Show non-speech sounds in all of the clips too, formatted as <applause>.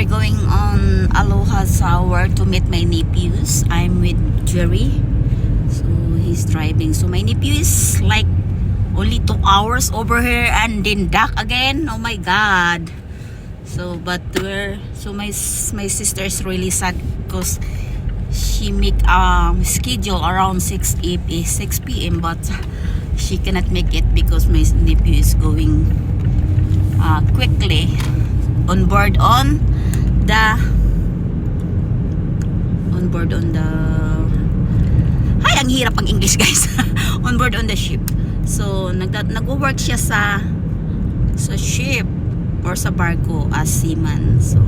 we're going on Aloha Sour to meet my nephews. I'm with Jerry. So he's driving. So my nephew is like only two hours over here and then back again. Oh my god. So but we're so my my sister is really sad because she make um schedule around 6 a- eh, 6 p.m. but she cannot make it because my nephew is going uh, quickly on board on the on board on the ay ang hirap ang English <laughs> guys. On board on the ship. So nag nagwo-work siya sa sa ship or sa barko as seaman. So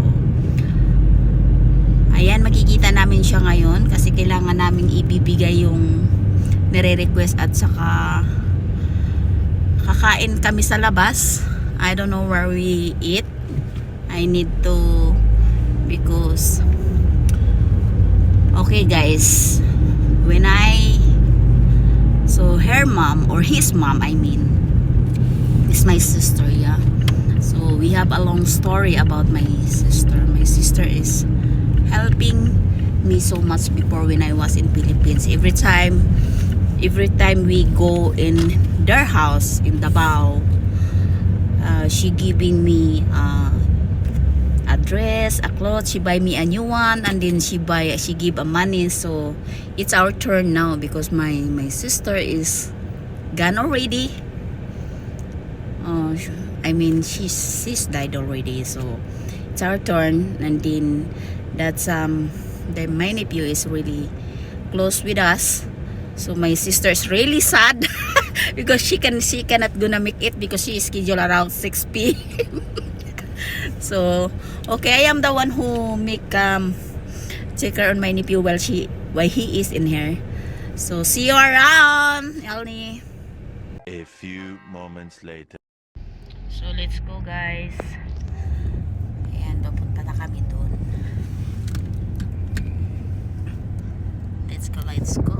ayan makikita namin siya ngayon kasi kailangan naming ibibigay yung nire-request at saka kakain kami sa labas. I don't know where we eat. I need to because okay guys when I so her mom or his mom I mean is my sister yeah. So we have a long story about my sister. My sister is helping me so much before when I was in Philippines. Every time every time we go in their house in Davao uh, she giving me uh, a dress, a cloth. She buy me a new one, and then she buy, she give a money. So it's our turn now because my my sister is gone already. Sh- I mean she's she's died already. So it's our turn, and then that's um the my nephew is really close with us. So my sister is really sad <laughs> because she can she cannot gonna make it because she is scheduled around 6 p.m. <laughs> so okay, I am the one who make um check her on my nephew while she while he is in here. So see you around, Elnie. A few moments later. So let's go guys. Ayan, papunta na kami doon. Let's go, let's go.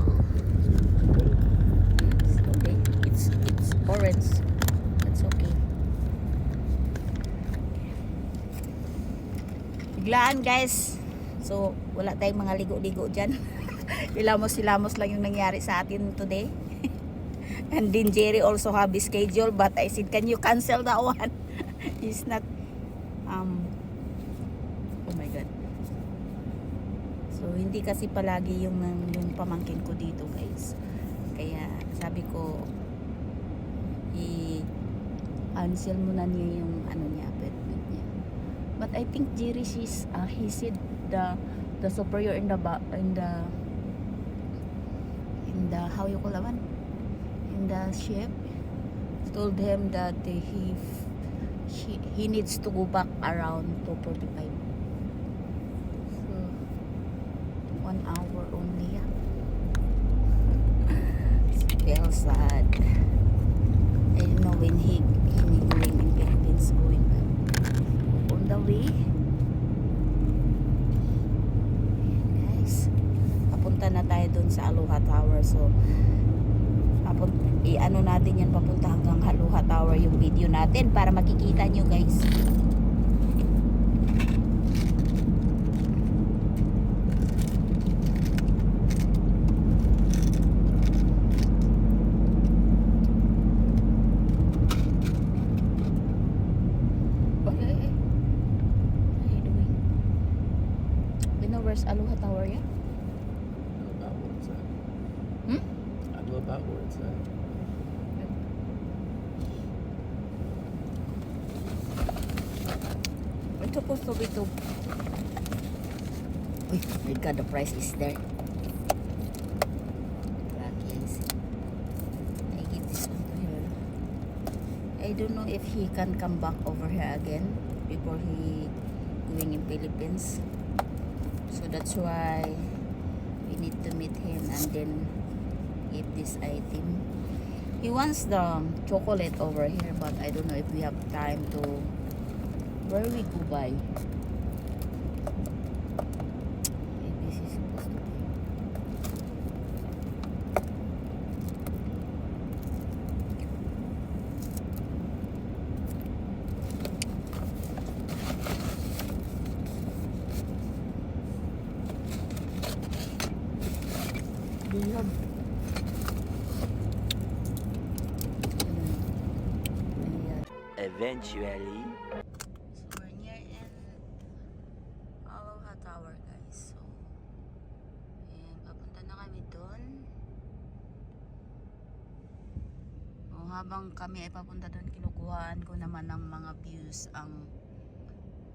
It's okay. It's, it's orange. That's okay. Biglaan guys. So, wala tayong mga ligo-ligo dyan. <laughs> Ilamos-ilamos lang yung nangyari sa atin today. <laughs> And then Jerry also have his schedule but I said, can you cancel that one? <laughs> He's not, um, oh my God. So, hindi kasi palagi yung, yung pamangkin ko dito guys. Kaya, sabi ko, i-cancel muna niya yung ano niya. But I think Jerry, she's, uh, he said the, the superior in the, in the, in the, how you call that in the ship told him that he he, he needs to go back around 2.45 so one hour only yeah. <laughs> still sad I don't know when he he going in Philippines going back on the way guys papunta na tayo dun sa Aloha Tower so papun i-ano natin yan papunta hanggang Haluha Tower yung video natin para makikita nyo guys where's Aloha Tower yeah? about where it's at. Hmm? I know about where it's at. Supposed to be to. Uy, my God, the price is there. Lucky, I give this. I don't know if he can come back over here again before he going in Philippines. So that's why we need to meet him and then give this item. He wants the chocolate over here, but I don't know if we have time to Very we go? This is supposed to be. Do you have Eventually habang kami ay papunta doon, kinukuhaan ko naman ng mga views ang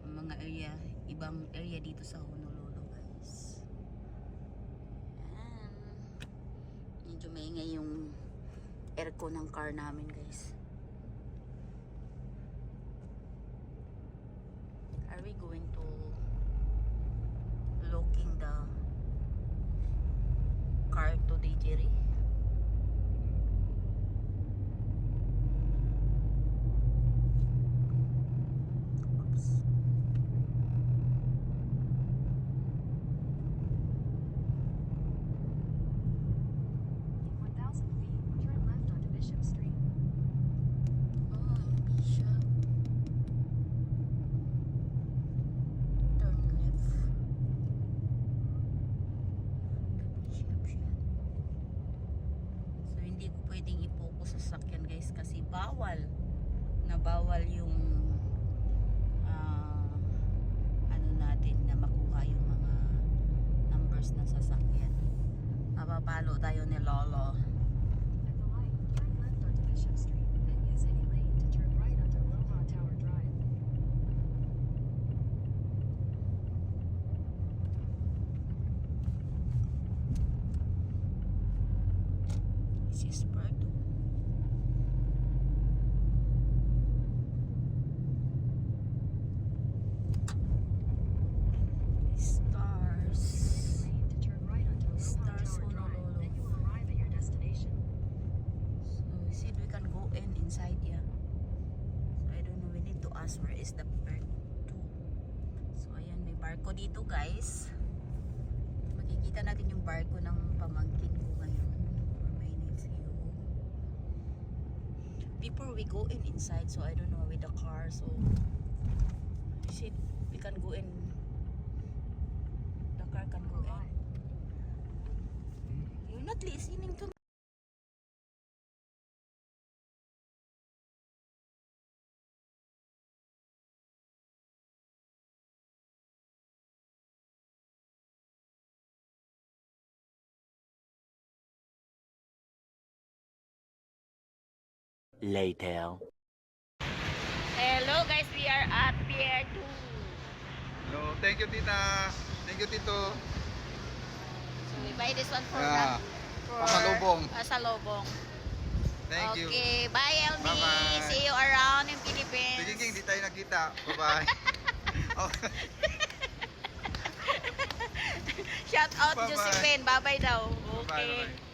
mga area, ibang area dito sa Honolulu guys. Ayan. Medyo maingay yung aircon ng car namin guys. Are we going to looking the car today, Jerry? Oops. In 1,000 feet, turn left onto Bishop Street. Oh, Bishop. Turn left. Bishop siya. So, hindi ko pwedeng i-focus sa sakyan guys kasi bawal na bawal yung ah, ano natin na makuha yung mga numbers ng sasakyan. Mapapalo tayo ni Lolo. At the light, turn left onto Bishop Street, then use any lane to turn right onto Aloha Tower Drive. This is Puerto. Stars. Lane to turn right onto Aloha Stars Tower Drive, Honolulu. then you will arrive at your destination. So we said we can go in inside yeah. So I don't know, ask where is the bird two. So ayan, may barko dito guys. Makikita natin yung barko ng pamangkin ko ngayon. Before we go in inside, so I don't know with the car, so said we can go in. The car can go in. You're not listening to Later. Hello guys, we are at Pier 2. No, thank you tita. Thank you tito. So we buy this one for Yeah. the, for Pasalubong. Pasalubong. Thank you. okay, bye LB. Bye-bye. See you around in Philippines. Sige King, di tayo nakita. Bye-bye. <laughs> okay. Shout out Bye-bye. Josephine. Bye-bye daw. Okay. bye-bye.